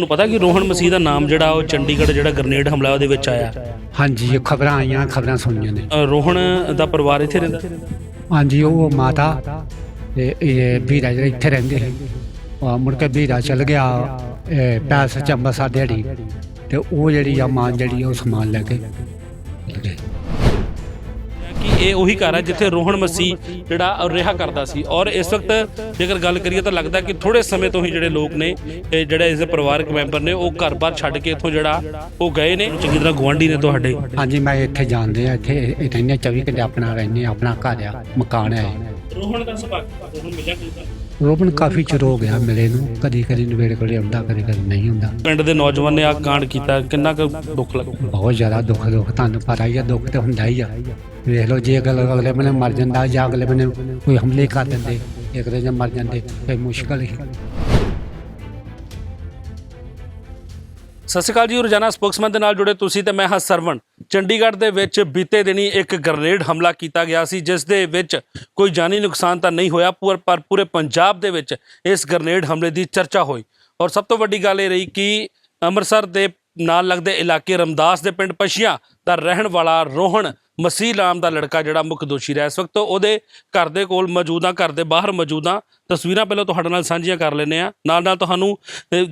ਤੁਹਾਨੂੰ ਪਤਾ ਕਿ ਰੋਹਨ ਮਸੀਹ ਦਾ ਨਾਮ ਜਿਹੜਾ ਉਹ ਚੰਡੀਗੜ੍ਹ ਜਿਹੜਾ ਗ੍ਰਨੇਡ ਹਮਲਾ ਉਹਦੇ ਵਿੱਚ ਆਇਆ? ਹਾਂਜੀ ਇਹ ਖਬਰਾਂ ਆਈਆਂ ਖਬਰਾਂ ਸੁਣੀਆਂ ਨੇ। ਅ, ਰੋਹਨ ਦਾ ਪਰਿਵਾਰ ਇੱਥੇ ਰਹਿੰਦਾ? ਹਾਂਜੀ ਉਹ ਮਾਤਾ ਤੇ ਇਹ ਵੀਰਾ ਜਿਹੜਾ ਇੱਥੇ ਰਹਿੰਦੇ ਸੀ। ਉਹ ਮੁੜ ਕੇ ਵੀਰਾ ਚਲ ਗਿਆ ਇਹ ਪੈਸ ਚ ਅੰਬਰਸਰ ਦਿਹਾੜੀ। ਤੇ ਉਹ ਜਿਹੜੀ ਆ ਮਾਂ ਜਿਹੜੀ ਆ ਉਹ ਸਮਾਨ ਲੈ ਕੇ ਚਲੇ ਗਏ। ਕਿ ਇਹ ਉਹੀ ਘਰ ਹੈ ਜਿੱਥੇ ਰੋਹਨ ਮਸੀਹ ਜਿਹੜਾ ਰਿਹਾ ਕਰਦਾ ਸੀ। ਔਰ ਇਸ ਵਕਤ ਜੇਕਰ ਗੱਲ ਕਰੀਏ ਤਾਂ ਲੱਗਦਾ ਕਿ ਥੋੜੇ ਸਮੇਂ ਤੋਂ ਹੀ ਜਿਹੜੇ ਲੋਕ ਨੇ ਜਿਹੜੇ ਇਸ ਦੇ ਪਰਿਵਾਰਕ ਮੈਂਬਰ ਨੇ ਉਹ ਘਰ-ਬਾਰ ਛੱਡ ਕੇ ਇੱਥੋਂ ਜਿਹੜਾ ਉਹ ਗਏ ਨੇ। ਚੰਗੀ ਤਰ੍ਹਾਂ ਗਵਾਂਢੀ ਨੇ ਤੁਹਾਡੇ? ਹਾਂਜੀ ਮੈਂ ਇੱਥੇ ਜਾਣਦੇ ਆ ਇੱਥੇ ਰਹਿੰਦੇ 24 ਘੰਟੇ ਆਪਣਾ ਰਹਿੰਦੇ ਆਪਣਾ ਘਰ ਆ ਮਕਾਨ ਹੈ ਰੋਹਨ ਦਾ ਸੁਭਾਅ ਰੋਹਨ ਮਿਲਿਆ ਕਿਦਾਂ ਰੋਬਨ ਕਾਫੀ ਚਿਰ ਹੋ ਗਿਆ ਮਿਲੇ ਨੂੰ। ਕਦੀ ਕਦੀ ਨਵੇੜ ਕੋਲੇ ਆਉਂਦਾ ਕਦੀ ਕਦੀ ਨਹੀਂ ਹੁੰਦਾ। ਪਿੰਡ ਦੇ ਨੌਜਵਾਨ ਨੇ ਆ ਕਾਂਡ ਕੀਤਾ ਕਿੰਨਾ ਕੁ ਦੁੱਖ ਲੱਗਾ ਬਹੁਤ ਜ਼ਿਆਦਾ ਦੁੱਖ ਦੁੱਖ ਤੁਹਾਨੂੰ ਪਤਾ ਹੀ ਆ ਦੁੱਖ ਤੇ ਹੁੰਦਾ ਹੀ ਆ। ਵੇਖ ਲਓ ਜੇ ਅਗਲ ਅਗਲੇ ਬੰਨੇ ਮਰ ਜਾਂਦਾ ਜਾਂ ਅਗਲੇ ਬੰਨੇ ਕੋਈ ਹਮਲੇ ਕਰ ਦਿੰਦੇ ਇੱਕ ਦੇ ਜਾਂ ਮਰ ਜਾਂਦੇ ਫਿਰ ਮੁਸ਼ਕਲ ਹੀ। ਸਤਿ ਸ਼੍ਰੀ ਅਕਾਲ ਜੀ, ਰੋਜ਼ਾਨਾ ਸਪੋਕਸਮੈਨ ਦੇ ਨਾਲ ਜੁੜੇ ਤੁਸੀਂ ਤੇ ਮੈਂ ਹਾਂ ਸਰਵਣ। ਚੰਡੀਗੜ੍ਹ ਦੇ ਵਿੱਚ ਬੀਤੇ ਦਿਨੀ ਇੱਕ ਗ੍ਰਨੇਡ ਹਮਲਾ ਕੀਤਾ ਗਿਆ ਸੀ, ਜਿਸ ਦੇ ਵਿੱਚ ਕੋਈ ਜਾਨੀ ਨੁਕਸਾਨ ਤਾਂ ਨਹੀਂ ਹੋਇਆ, ਪਰ ਪਰ ਪੂਰੇ ਪੰਜਾਬ ਦੇ ਵਿੱਚ ਇਸ ਗ੍ਰਨੇਡ ਹਮਲੇ ਦੀ ਚਰਚਾ ਹੋਈ। ਔਰ ਸਭ ਤੋਂ ਵੱਡੀ ਗੱਲ ਇਹ ਰਹੀ ਕਿ ਅੰਮ੍ਰਿਤਸਰ ਦੇ ਨਾਲ ਲੱਗਦੇ ਇਲਾਕੇ ਰਮਦਾਸ ਦੇ ਪਿੰਡ ਪਸ਼ੀਆਂ ਦਾ ਰਹਿਣ ਵਾਲਾ ਰੋਹਣ ਮਸੀਹ ਨਾਮ ਦਾ ਲੜਕਾ ਜਿਹੜਾ ਮੁੱਖ ਦੋਸ਼ੀ ਰਿਹਾ ਇਸ ਵਕਤ ਉਹਦੇ ਘਰ ਦੇ ਕੋਲ ਮੌਜੂਦਾ ਘਰ ਦੇ ਬਾਹਰ ਮੌਜੂਦਾ ਤਸਵੀਰਾਂ ਪਹਿਲਾਂ ਤੁਹਾਡੇ ਨਾਲ ਸਾਂਝੀਆਂ ਕਰ ਲੈਂਦੇ ਆ ਨਾਲ ਨਾਲ ਤੁਹਾਨੂੰ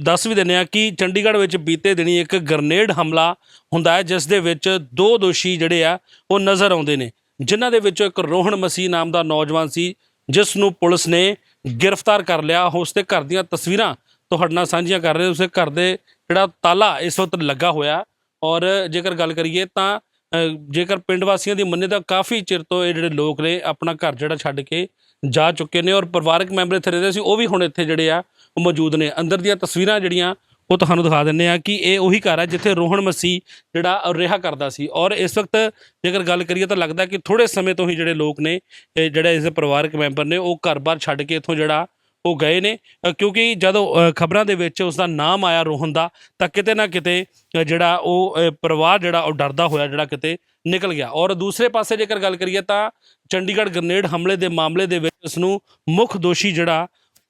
ਦੱਸ ਵੀ ਦਿੰਦੇ ਆ ਕਿ ਚੰਡੀਗੜ੍ਹ ਵਿੱਚ ਬੀਤੇ ਦਿਨੀ ਇੱਕ ਗ੍ਰਨੇਡ ਹਮਲਾ ਹੁੰਦਾ ਹੈ, ਜਿਸ ਦੇ ਵਿੱਚ ਦੋ ਦੋਸ਼ੀ ਜਿਹੜੇ ਆ, ਉਹ ਨਜ਼ਰ ਆਉਂਦੇ ਨੇ। ਜਿਨ੍ਹਾਂ ਦੇ ਵਿੱਚੋਂ ਇੱਕ ਰੋਹਣ ਮਸੀਹ ਨਾਮ ਦਾ ਨੌਜਵਾਨ ਸੀ, ਜਿਸ ਨੂੰ ਪੁਲਿਸ ਨੇ ਗ੍ਰਿਫਤਾਰ ਕਰ ਲਿਆ। ਉਸ ਦੇ ਘਰ ਦੀਆਂ ਤਸਵੀਰਾਂ ਤੁਹਾਡੇ ਨਾਲ ਸਾਂਝੀਆਂ ਕਰ ਰਹੇ ਹਾਂ। ਘਰ ਦੇ ਜਿਹੜਾ ਤਾਲਾ ਇਸ ਵਕਤ ਲੱਗਾ ਹੋਇਆ। ਔਰ ਜੇਕਰ ਗੱਲ ਕਰੀਏ ਤਾਂ ਜੇਕਰ ਪਿੰਡ ਵਾਸੀਆਂ ਦੀ ਮੰਨੇ ਤਾਂ ਕਾਫੀ ਚਿਰ ਤੋਂ ਇਹ ਜਿਹੜੇ ਲੋਕ ਨੇ ਆਪਣਾ ਘਰ ਜਿਹੜਾ ਛੱਡ ਕੇ ਜਾ ਚੁੱਕੇ ਨੇ ਔਰ ਪਰਿਵਾਰਕ ਮੈਂਬਰ ਇੱਥੇ ਰਹਿੰਦੇ ਸੀ, ਉਹ ਵੀ ਹੁਣ ਇੱਥੇ ਜਿਹੜੇ ਆ, ਉਹ ਮੌਜੂਦ ਨੇ। ਅੰਦਰ ਦੀਆਂ ਤਸਵੀਰਾਂ ਜਿਹੜੀਆਂ, ਉਹ ਤੁਹਾਨੂੰ ਦਿਖਾ ਦਿੰਨੇ ਆ ਕਿ ਇਹ ਉਹੀ ਘਰ ਹੈ ਜਿੱਥੇ ਰੋਹਣ ਮਸੀਹ ਜਿਹੜਾ ਰਿਹਾ ਕਰਦਾ ਸੀ। ਔਰ ਇਸ ਵਕਤ ਜੇਕਰ ਗੱਲ ਕਰੀਏ ਤਾਂ ਲੱਗਦਾ ਕਿ ਥੋੜੇ ਸਮੇਂ ਤੋਂ ਹੀ ਜਿਹੜੇ ਲੋਕ ਨੇ, ਇਹ ਜਿਹੜੇ ਇਸ ਦੇ ਪਰਿਵਾਰਕ ਮੈਂਬਰ ਨੇ, ਉਹ ਘਰ-ਬਾਰ ਛੱਡ ਕੇ ਇੱਥੋਂ ਜਿਹੜਾ ਉਹ ਗਏ ਨੇ ਕਿਉਂਕਿ ਜਦੋਂ ਖਬਰਾਂ ਦੇ ਵਿੱਚ ਉਸ ਦਾ ਨਾਮ ਆਇਆ ਰੋਹਨ ਦਾ, ਤਾਂ ਕਿਤੇ ਨਾ ਕਿਤੇ ਜਿਹੜਾ ਉਹ ਪਰਿਵਾਰ ਜਿਹੜਾ ਉਹ ਡਰਦਾ ਹੋਇਆ, ਜਿਹੜਾ ਕਿਤੇ ਨਿਕਲ ਗਿਆ। ਔਰ ਦੂਸਰੇ ਪਾਸੇ ਜੇਕਰ ਗੱਲ ਕਰੀਏ ਤਾਂ ਚੰਡੀਗੜ੍ਹ ਗ੍ਰਨੇਡ ਹਮਲੇ ਦੇ ਮਾਮਲੇ ਦੇ ਵਿੱਚ ਇਸ ਨੂੰ ਮੁੱਖ ਦੋਸ਼ੀ ਜਿਹੜਾ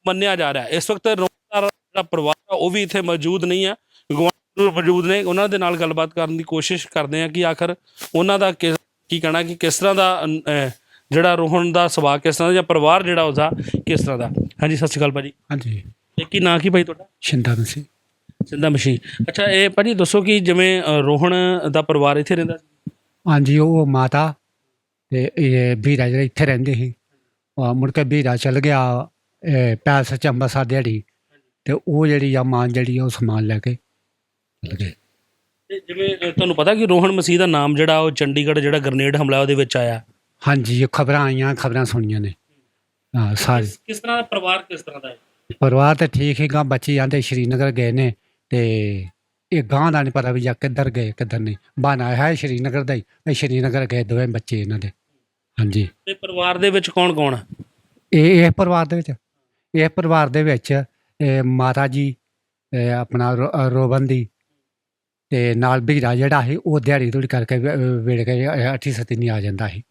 ਮੰਨਿਆ ਜਾ ਰਿਹਾ। ਇਸ ਵਕਤ ਰੋਹਨ ਦਾ ਜਿਹੜਾ ਪਰਿਵਾਰ ਆ, ਉਹ ਵੀ ਇੱਥੇ ਮੌਜੂਦ ਨਹੀਂ ਹੈ ਗੁਆਂਢੀ ਮੌਜੂਦ ਨੇ, ਉਹਨਾਂ ਦੇ ਨਾਲ ਗੱਲਬਾਤ ਕਰਨ ਦੀ ਕੋਸ਼ਿਸ਼ ਕਰਦੇ ਆ ਕਿ ਆਖਰ ਉਹਨਾਂ ਦਾ ਕਿਸ- ਕੀ ਕਹਿਣਾ ਕਿ ਕਿਸ ਤਰ੍ਹਾਂ ਦਾ ਜਿਹੜਾ ਰੋਹਨ ਦਾ ਸੁਭਾਅ ਕਿਸ ਤਰ੍ਹਾਂ ਦਾ ਜਾਂ ਪਰਿਵਾਰ ਜਿਹੜਾ ਉਹਦਾ ਕਿਸ ਤਰ੍ਹਾਂ ਦਾ? ਹਾਂਜੀ ਸਤਿ ਸ਼੍ਰੀ ਅਕਾਲ ਭਾਜੀ। ਹਾਂਜੀ। ਇਹ ਕੀ ਨਾਂ ਕੀ ਭਾਈ ਤੁਹਾਡਾ? ਸ਼ਿੰਦਾ ਮਸੀ ਸਿੰਦਾ ਮਸ਼ੀ ਅੱਛਾ ਇਹ ਭਾਜੀ ਦੱਸੋ ਕਿ ਜਿਵੇਂ ਅ, ਰੋਹਨ ਦਾ ਪਰਿਵਾਰ ਇੱਥੇ ਰਹਿੰਦਾ ਸੀ? ਹਾਂਜੀ ਉਹ ਮਾਤਾ ਤੇ ਇਹ ਵੀਰਾ ਜਿਹੜਾ ਇੱਥੇ ਰਹਿੰਦੇ ਸੀ। ਉਹ ਮੁੜ ਕੇ ਵੀਰਾ ਚਲ ਗਿਆ ਇਹ ਪੈਸ ਚ ਅੰਬਰਸਰ ਦਿਹਾੜੀ ਤੇ ਉਹ ਜਿਹੜੀ ਆ ਮਾਂ ਜਿਹੜੀ ਉਹ ਸਮਾਨ ਲੈ ਕੇ ਚਲੇ ਗਏ। ਤੇ ਜਿਵੇਂ ਤੁਹਾਨੂੰ ਪਤਾ ਕਿ ਰੋਹਨ ਮਸੀਹ ਦਾ ਨਾਮ ਜਿਹੜਾ ਉਹ ਚੰਡੀਗੜ੍ਹ ਜਿਹੜਾ ਗ੍ਰਨੇਡ ਹਮਲਾ ਉਹਦੇ ਵਿੱਚ ਆਇਆ? ਹਾਂਜੀ ਖਬਰਾਂ ਆਈਆਂ ਖਬਰਾਂ ਸੁਣੀਆਂ ਨੇ। ਹਾਂ ਸਾਰੇ। ਕਿਸ ਤਰ੍ਹਾਂ ਦਾ ਪਰਿਵਾਰ ਕਿਸ ਤਰ੍ਹਾਂ ਦਾ ਹੈ? ਪਰਿਵਾਰ ਤਾਂ ਠੀਕ ਹੀ ਗਾ ਬੱਚੇ ਆਂਦੇ ਸ਼੍ਰੀਨਗਰ ਗਏ ਨੇ ਤੇ ਇਹ ਗਾਂ ਦਾ ਨਹੀਂ ਪਤਾ ਵੀ ਜਾਂ ਕਿੱਧਰ ਗਏ ਕਿੱਧਰ ਨਹੀਂ। ਬਾਨਾ ਹੈ ਸ਼੍ਰੀਨਗਰ ਦਾ ਹੀ ਇਹ ਸ਼੍ਰੀਨਗਰ ਗਏ ਦੋਵੇਂ ਬੱਚੇ ਇਹਨਾਂ ਦੇ। ਹਾਂਜੀ। ਤੇ ਪਰਿਵਾਰ ਦੇ ਵਿੱਚ ਕੌਣ ਕੌਣ ਆ? ਇਹ ਇਹ ਪਰਿਵਾਰ ਦੇ ਵਿੱਚ ਇਹ ਪਰਿਵਾਰ ਦੇ ਵਿੱਚ ਇਹ ਮਾਤਾ ਜੀ ਇਹ ਆਪਣਾ ਰੋ- ਅ, ਰੋਬਨ ਦੀ ਤੇ ਨਾਲ ਵੀਰਾ ਜਿਹੜਾ ਸੀ ਉਹ ਦਿਹਾੜੀ ਥੋੜੀ ਕਰਕੇ ਵੇ- ਵੇੜ ਕੇ ਅ, ਅੱਠੀ ਸੱਤੀ ਨਹੀਂ ਆ ਜਾਂਦਾ ਸੀ।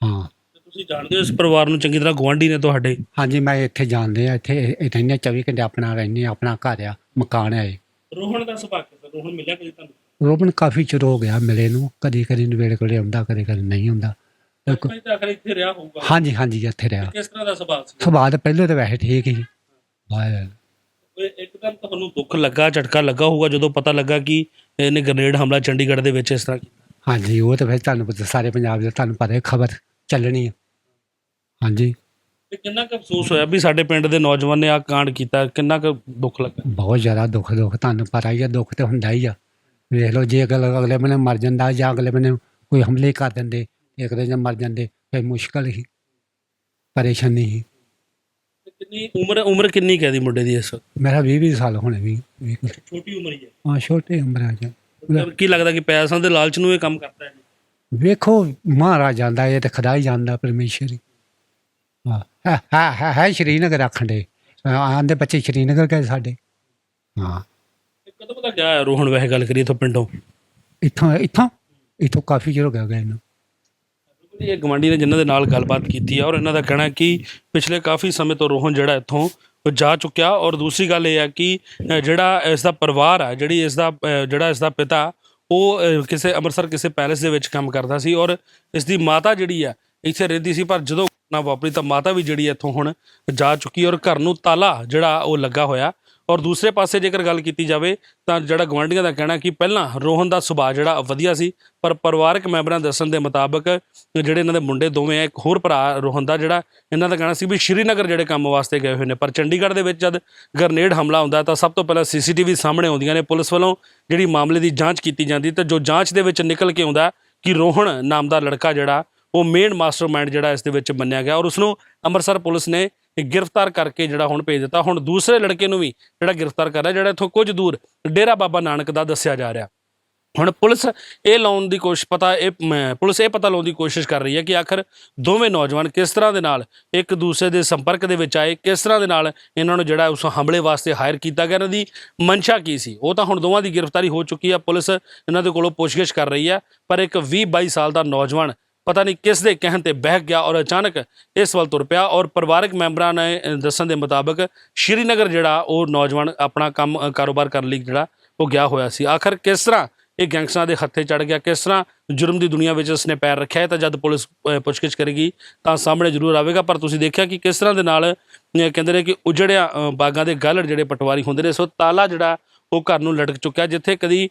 ਹਾਂ। ਤੁਸੀਂ ਜਾਣਦੇ ਹੋ ਇਸ ਪਰਿਵਾਰ ਨੂੰ ਚੰਗੀ ਤਰ੍ਹਾਂ ਗਵਾਂਢੀ ਨੇ ਤੁਹਾਡੇ? ਹਾਂਜੀ ਮੈਂ ਇੱਥੇ ਜਾਣਦੇ ਆ ਇੱਥੇ ਇਹ ਰਹਿੰਦੇ 24 ਘੰਟੇ ਆਪਣਾ ਰਹਿੰਦੇ ਆ ਆਪਣਾ ਘਰ ਆ ਮਕਾਨ ਹੈ ਇਹ। ਰੋਹਨ ਦਾ ਸੁਭਾਅ ਕਿਸ ਰੋਹਨ ਮਿਲਿਆ ਕਦੀ ਤੁਹਾਨੂੰ? ਰੋਬਨ ਕਾਫੀ ਚਿਰ ਹੋ ਗਿਆ ਮਿਲੇ ਨੂੰ ਕਦੀ ਕਦੀ ਨਵੇੜ ਕੋਲੇ ਆਉਂਦਾ ਕਦੀ ਕਦੀ ਨਹੀਂ ਹੁੰਦਾ ਇੱਕ- ਭਾਈ ਤਾਂ ਆਖਰ ਇੱਥੇ ਰਿਹਾ ਹੋਊਗਾ। ਹਾਂਜੀ ਹਾਂਜੀ ਇੱਥੇ ਰਿਹਾ। ਕਿਸ ਤਰ੍ਹਾਂ ਦਾ ਸੁਭਾਅ ਸੀ? ਸੁਭਾਅ ਤਾਂ ਪਹਿਲਾਂ ਤਾਂ ਵੈਸੇ ਠੀਕ ਹੀ। ਬਾਏ ਇਹ ਇੱਕਦਮ ਤੁਹਾਨੂੰ ਦੁੱਖ ਲੱਗਾ ਝਟਕਾ ਲੱਗਾ ਹੋਊਗਾ ਜਦੋਂ ਪਤਾ ਲੱਗਾ ਕਿ ਇਹਨੇ ਗ੍ਰਨੇਡ ਹਮਲਾ ਚੰਡੀਗੜ੍ਹ ਦੇ ਵਿੱਚ ਇਸ ਤਰ੍ਹਾਂ ਕੀਤਾ? ਹਾਂਜੀ ਉਹ ਤਾਂ ਫਿਰ ਤੁਹਾਨੂੰ ਪਤਾ ਸਾਰੇ ਪੰਜਾਬ ਦੇ ਤੁਹਾਨੂੰ ਪਤਾ ਹੈ ਖਬਰ। ਚੱਲਣੀ ਹੈ ਹਾਂਜੀ। ਤੇ ਕਿੰਨਾ ਕੁ ਅਫਸੋਸ ਹੋਇਆ ਵੀ ਸਾਡੇ ਪਿੰਡ ਦੇ ਨੌਜਵਾਨ ਨੇ ਆ ਕਾਂਡ ਕੀਤਾ? ਕਿੰਨਾ ਕੁ ਦੁੱਖ ਲੱਗਾ? ਬਹੁਤ ਜ਼ਿਆਦਾ ਦੁੱਖ ਦੁੱਖ ਤੁਹਾਨੂੰ ਪਤਾ ਹੀ ਆ ਦੁੱਖ ਤੇ ਹੁੰਦਾ ਹੀ ਆ। ਵੇਖ ਲਓ ਜੇ ਅਗਲ ਅਗਲੇ ਬੰਨੇ ਮਰ ਜਾਂਦਾ ਜਾਂ ਅਗਲੇ ਬੰਨੇ ਕੋਈ ਹਮਲੇ ਕਰ ਦਿੰਦੇ ਇੱਕ ਦੇ ਜਾਂ ਮਰ ਜਾਂਦੇ ਫਿਰ ਮੁਸ਼ਕਲ ਹੀ ਪਰੇਸ਼ਾਨੀ ਹੀ। ਤੇ ਕਿੰਨੀ ਉਮਰ ਉਮਰ ਕਿੰਨੀ ਕਹਿ ਦੀ ਮੁੰਡੇ ਦੀ ਇਸ? ਮੇਰਾ 20 20 ਸਾਲ ਹੋਣੇ ਵੀ ਵੀ ਛੋਟੀ ਉਮਰ ਹੀ ਹੈ। ਹਾਂ ਛੋਟੇ ਉਮਰਾਂ 'ਚ ਮਤਲਬ ਕੀ ਲੱਗਦਾ ਕਿ ਪੈਸਿਆਂ ਦੇ ਲਾਲਚ ਨੂੰ ਇਹ ਕੰਮ ਕਰਦਾ ਹੈ? ਵੇਖੋ ਮਹਾਰਾਜ ਜਾਂਦਾ ਇਹ ਤੇ ਖੁਦਾ ਹੀ ਜਾਣਦਾ ਪਰਮੇਸ਼ਰ ਹੀ। ਹਾਂ ਹੈ ਹੈ- ਸ਼੍ਰੀਨਗਰ ਆਖਣ ਦੇ ਆਂਦੇ ਬੱਚੇ ਸ਼੍ਰੀਨਗਰ ਗਏ ਸਾਡੇ। ਹਾਂ। ਕਦੋਂ ਪਤਾ ਗਿਆ ਹੈ ਰੋਹਨ ਵੈਸੇ ਗੱਲ ਕਰੀਏ ਤਾਂ ਪਿੰਡੋਂ? ਇੱਥੋਂ ਇੱਥੋਂ? ਇੱਥੋਂ ਕਾਫੀ ਚਿਰ ਹੋ ਗਿਆ ਗਏ ਨੂੰ। ਇਹ ਗਵਾਂਢੀ ਨੇ ਜਿਨ੍ਹਾਂ ਦੇ ਨਾਲ ਗੱਲਬਾਤ ਕੀਤੀ ਹੈ ਔਰ ਇਹਨਾਂ ਦਾ ਕਹਿਣਾ ਕਿ ਪਿਛਲੇ ਕਾਫੀ ਸਮੇਂ ਤੋਂ ਰੋਹਨ ਜਿਹੜਾ ਇੱਥੋਂ ਉਹ ਜਾ ਚੁੱਕਿਆ ਔਰ ਦੂਸਰੀ ਗੱਲ ਇਹ ਹੈ ਕਿ ਜਿਹੜਾ ਇਸ ਦਾ ਪਰਿਵਾਰ ਹੈ ਜਿਹੜੀ ਇਸ ਦਾ ਜਿਹੜਾ ਇਸ ਦਾ ਪਿਤਾ ਉਹ ਅ, ਕਿਸੇ ਅੰਮ੍ਰਿਤਸਰ ਕਿਸੇ ਪੈਲੇਸ ਦੇ ਵਿੱਚ ਕੰਮ ਕਰਦਾ ਸੀ ਔਰ ਇਸ ਦੀ ਮਾਤਾ ਜਿਹੜੀ ਆ ਇੱਥੇ ਰਹਿੰਦੀ ਸੀ ਪਰ ਜਦੋਂ ਨਾ ਵਾਪਰੀ ਤਾਂ ਮਾਤਾ ਵੀ ਜਿਹੜੀ ਇੱਥੋਂ ਹੁਣ ਜਾ ਚੁੱਕੀ ਔਰ ਘਰ ਨੂੰ ਤਾਲਾ ਜਿਹੜਾ ਉਹ ਲੱਗਾ ਹੋਇਆ। ਔਰ ਦੂਸਰੇ ਪਾਸੇ ਜੇਕਰ ਗੱਲ ਕੀਤੀ ਜਾਵੇ ਤਾਂ ਜਿਹੜਾ ਗਵਾਂਢੀਆਂ ਦਾ ਕਹਿਣਾ ਕਿ ਪਹਿਲਾਂ ਰੋਹਨ ਦਾ ਸੁਭਾਅ ਜਿਹੜਾ ਵਧੀਆ ਸੀ, ਪਰ ਪਰਿਵਾਰਕ ਮੈਂਬਰਾਂ ਦੱਸਣ ਦੇ ਮੁਤਾਬਕ ਜਿਹੜੇ ਇਹਨਾਂ ਦੇ ਮੁੰਡੇ ਦੋਵੇਂ ਆ, ਇੱਕ ਹੋਰ ਭਰਾ ਰੋਹਨ ਦਾ ਜਿਹੜਾ ਇਹਨਾਂ ਦਾ ਕਹਿਣਾ ਸੀ ਵੀ ਸ਼੍ਰੀਨਗਰ ਜਿਹੜੇ ਕੰਮ ਵਾਸਤੇ ਗਏ ਹੋਏ ਨੇ, ਪਰ ਚੰਡੀਗੜ੍ਹ ਦੇ ਵਿੱਚ ਜਦ ਗਰਨੇਡ ਹਮਲਾ ਹੁੰਦਾ ਤਾਂ ਸਭ ਤੋਂ ਪਹਿਲਾਂ ਸੀਸੀਟੀਵੀ ਸਾਹਮਣੇ ਆਉਂਦੀਆਂ ਨੇ, ਪੁਲਿਸ ਵੱਲੋਂ ਜਿਹੜੀ ਮਾਮਲੇ ਦੀ ਜਾਂਚ ਕੀਤੀ ਜਾਂਦੀ ਤੇ ਜੋ ਜਾਂਚ ਦੇ ਵਿੱਚ ਨਿਕਲ ਕੇ ਆਉਂਦਾ ਕਿ ਰੋਹਣ ਨਾਮ ਦਾ ਲੜਕਾ ਜਿਹੜਾ ਉਹ ਮੇਨ ਮਾਸਟਰਮਾਈਂਡ ਜਿਹੜਾ ਇਸ ਦੇ ਵਿੱਚ ਮੰਨਿਆ ਗਿਆ ਔਰ ਉਸ ਨੂੰ ਅੰਮ੍ਰਿਤਸਰ ਪੁਲਿਸ ਨੇ ਗ੍ਰਿਫਤਾਰ ਕਰਕੇ ਜਿਹੜਾ ਹੁਣ ਭੇਜ ਦਿੱਤਾ। ਹੁਣ ਦੂਸਰੇ ਲੜਕੇ ਨੂੰ ਵੀ ਜਿਹੜਾ ਗ੍ਰਿਫਤਾਰ ਕਰ ਰਿਹਾ, ਜਿਹੜਾ ਇੱਥੋਂ ਕੁਝ ਦੂਰ ਡੇਰਾ ਬਾਬਾ ਨਾਨਕ ਦਾ ਦੱਸਿਆ ਜਾ ਰਿਹਾ। ਹੁਣ ਪੁਲਿਸ ਇਹ ਲਾਉਣ ਦੀ ਕੋਸ਼ਿਸ਼, ਪਤਾ ਇਹ ਪੁਲਿਸ ਇਹ ਪਤਾ ਲਾਉਣ ਦੀ ਕੋਸ਼ਿਸ਼ ਕਰ ਰਹੀ ਹੈ ਕਿ ਆਖਰ ਦੋਵੇਂ ਨੌਜਵਾਨ ਕਿਸ ਤਰ੍ਹਾਂ ਦੇ ਨਾਲ ਇੱਕ ਦੂਸਰੇ ਦੇ ਸੰਪਰਕ ਦੇ ਵਿੱਚ ਆਏ, ਕਿਸ ਤਰ੍ਹਾਂ ਦੇ ਨਾਲ ਇਹਨਾਂ ਨੂੰ ਜਿਹੜਾ ਉਸ ਹਮਲੇ ਵਾਸਤੇ ਹਾਇਰ ਕੀਤਾ ਗਿਆ, ਇਹਨਾਂ ਦੀ ਮਨਸ਼ਾ ਕੀ ਸੀ। ਉਹ ਤਾਂ ਹੁਣ ਦੋਵਾਂ ਦੀ ਗ੍ਰਿਫਤਾਰੀ ਹੋ ਚੁੱਕੀ ਹੈ, ਪੁਲਿਸ ਇਹਨਾਂ ਦੇ ਕੋਲੋਂ ਪੁੱਛਗਿੱਛ ਕਰ ਰਹੀ ਹੈ, ਪਰ ਇੱਕ 20 22 ਸਾਲ ਦਾ ਨੌਜਵਾਨ ਪਤਾ ਨਹੀਂ ਕਿਸ ਦੇ ਕਹਿਣ ਤੇ ਬਹਿ ਗਿਆ ਔਰ ਅਚਾਨਕ ਇਸ ਵੱਲ ਤੁਰ ਪਿਆ ਔਰ ਪਰਿਵਾਰਕ ਮੈਂਬਰਾਂ ਨੇ ਦੱਸਣ ਦੇ ਮੁਤਾਬਕ ਸ਼੍ਰੀਨਗਰ ਜਿਹੜਾ ਉਹ ਨੌਜਵਾਨ ਆਪਣਾ ਕੰਮ ਕਾਰੋਬਾਰ ਕਰਨ ਲਈ ਜਿਹੜਾ ਉਹ ਗਿਆ ਹੋਇਆ ਸੀ। ਆਖਰ ਕਿਸ ਤਰ੍ਹਾਂ ਇਹ ਗੈਂਗਸਟਰਾਂ ਦੇ ਹੱਥੇ ਚੜ ਗਿਆ? ਕਿਸ ਤਰ੍ਹਾਂ ਜੁਰਮ ਦੀ ਦੁਨੀਆ ਵਿੱਚ ਉਸਨੇ ਪੈਰ ਰੱਖਿਆ? ਹੈ ਤਾਂ ਜਦ ਪੁਲਿਸ ਪੁੱਛਗਿੱਛ ਕਰੇਗੀ ਤਾਂ ਸਾਹਮਣੇ ਜ਼ਰੂਰ ਆਵੇਗਾ, ਪਰ ਤੁਸੀਂ ਦੇਖਿਆ ਕਿ ਕਿਸ ਤਰ੍ਹਾਂ ਦੇ ਨਾਲ ਕਹਿੰਦੇ ਨੇ ਕਿ ਉਜੜਿਆ ਬਾਗਾਂ ਦੇ ਗਾਲੜ ਜਿਹੜੇ ਪਟਵਾਰੀ ਹੁੰਦੇ ਨੇ, ਸੋ ਤਾਲਾ ਜਿਹੜਾ ਉਹ ਘਰ ਨੂੰ ਲਟਕ ਚੁੱਕਿਆ, ਜਿੱਥੇ ਕਦੀ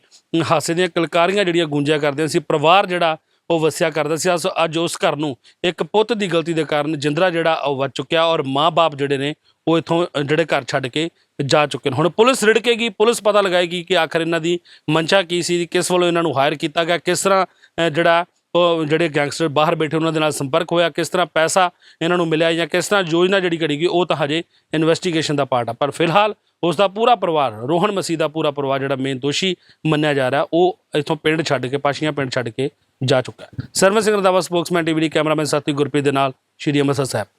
ਹਾਸੇ ਦੀਆਂ ਕਲਕਾਰੀਆਂ ਜਿਹੜੀਆਂ ਗੂੰਜਿਆ ਕਰਦੀਆਂ ਸੀ, ਪਰਿਵਾਰ ਜਿਹੜਾ ਉਹ ਵਸਿਆ ਕਰਦਾ ਸੀ। ਅੱਜ ਉਸ ਘਰ ਨੂੰ ਇੱਕ ਪੁੱਤ ਦੀ ਗਲਤੀ ਦੇ ਕਾਰਨ ਜਿੰਦਰਾ ਜਿਹੜਾ ਉਹ ਵੱਜ ਚੁੱਕਿਆ ਔਰ ਮਾਂ-ਬਾਪ ਜਿਹੜੇ ਨੇ ਉਹ ਇਥੋਂ ਜਿਹੜੇ ਘਰ ਛੱਡ ਕੇ ਜਾ ਚੁੱਕੇ ਨੇ। ਹੁਣ ਪੁਲਿਸ ਰਿੜਕੇਗੀ ਪੁਲਿਸ ਪਤਾ ਲਗਾਏਗੀ ਕਿ ਆਖਰ ਇਹਨਾਂ ਦੀ ਮਨਸ਼ਾ ਕੀ ਸੀ, ਕਿਸ ਵੱਲੋਂ ਇਹਨਾਂ ਨੂੰ ਹਾਇਰ ਕੀਤਾ ਗਿਆ, ਕਿਸ ਤਰ੍ਹਾਂ ਜਿਹੜਾ ਉਹ ਜਿਹੜੇ ਗੈਂਗਸਟਰ ਬਾਹਰ ਬੈਠੇ ਉਹਨਾਂ ਦੇ ਨਾਲ ਸੰਪਰਕ ਹੋਇਆ, ਕਿਸ ਤਰ੍ਹਾਂ ਪੈਸਾ ਇਹਨਾਂ ਨੂੰ ਮਿਲਿਆ ਜਾਂ ਕਿਸ ਤਰ੍ਹਾਂ ਯੋਜਨਾ ਜਿਹੜੀ ਘੜੀ ਗਈ, ਉਹ ਤਾਂ ਹਜੇ ਇਨਵੈਸਟੀਗੇਸ਼ਨ ਦਾ ਪਾਰਟ ਆ। ਪਰ ਫਿਲਹਾਲ ਉਸ ਦਾ ਪੂਰਾ ਪਰਿਵਾਰ, ਰੋਹਨ ਮਸੀਹ ਦਾ ਪੂਰਾ ਪਰਿਵਾਰ ਜਿਹੜਾ ਮੇਨ ਦੋਸ਼ੀ ਮੰਨਿਆ ਜਾ ਰਿਹਾ, ਉਹ ਇਥੋਂ ਪਿੰਡ ਛੱਡ ਕੇ, ਪਾਸ਼ੀਆਂ ਪਿੰਡ ਛੱਡ ਕੇ ਜਾ ਚੁੱਕਾ ਹੈ। ਸਰਵਨ ਸਿੰਘ ਰੰਧਾਵਾ, ਸਪੋਕਸਮੈਨ ਟੀਵੀ ਦੀ ਕੈਮਰਾਮੈਨ ਸਾਥੀ ਗੁਰਪ੍ਰੀਤ ਦੇ ਨਾਲ ਸ਼੍ਰੀ ਅੰਮ੍ਰਿਤਸਰ ਸਾਹਿਬ।